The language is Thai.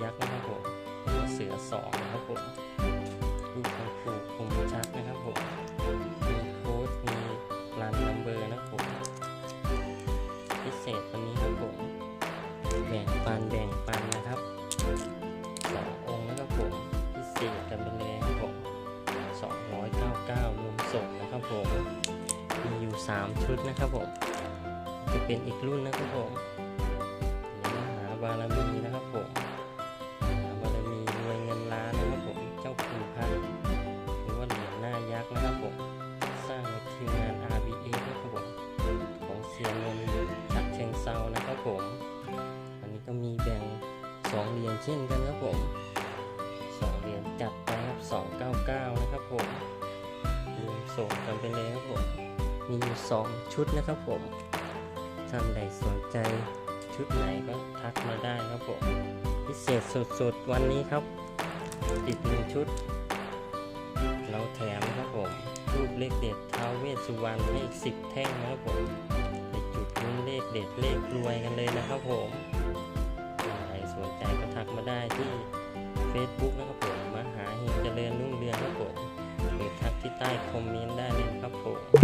สองนะครับผมรูปของปู่คมชัดนะครับผมมีโค้ดมีรันนัมเบอร์นะครับผมพิเศษวันนี้ครับผมแบ่งปันแบ่งปันนะครับสององค์นะครับผมพิเศษกันไปเลยครับผม299รวมส่งนะครับผมมีอยู่3ชุดนะครับผมจะเป็นอีกรุ่นนะครับผมเหรียญมหาบารมีน 2เหรียญเช่นกันครับผม2เหรียญจัดไปครับ299นะครับผมรวมส่งกันไปเลยครับผม มีอยู่2ชุดนะครับผมท่านใดสนใจชุดไหนก็ทักมาได้ครับผม พิเศษสุดๆวันนี้ครับ ติดหนึ่งชุด เราแถมครับผม รูปเลขเด็ดท้าวเวสสุวรรณให้อีกสิบแท่งนะครับผมไปจุดลุ้นเลขเด็ดเลขรวยกันเลยนะครับผม สนใจก็ทักมาได้ที่ Facebook นะครับผมมหาเฮงเจริญรุ่งเรืองครับผมหรือทักที่ใต้คอมเมนต์ได้เลยครับผม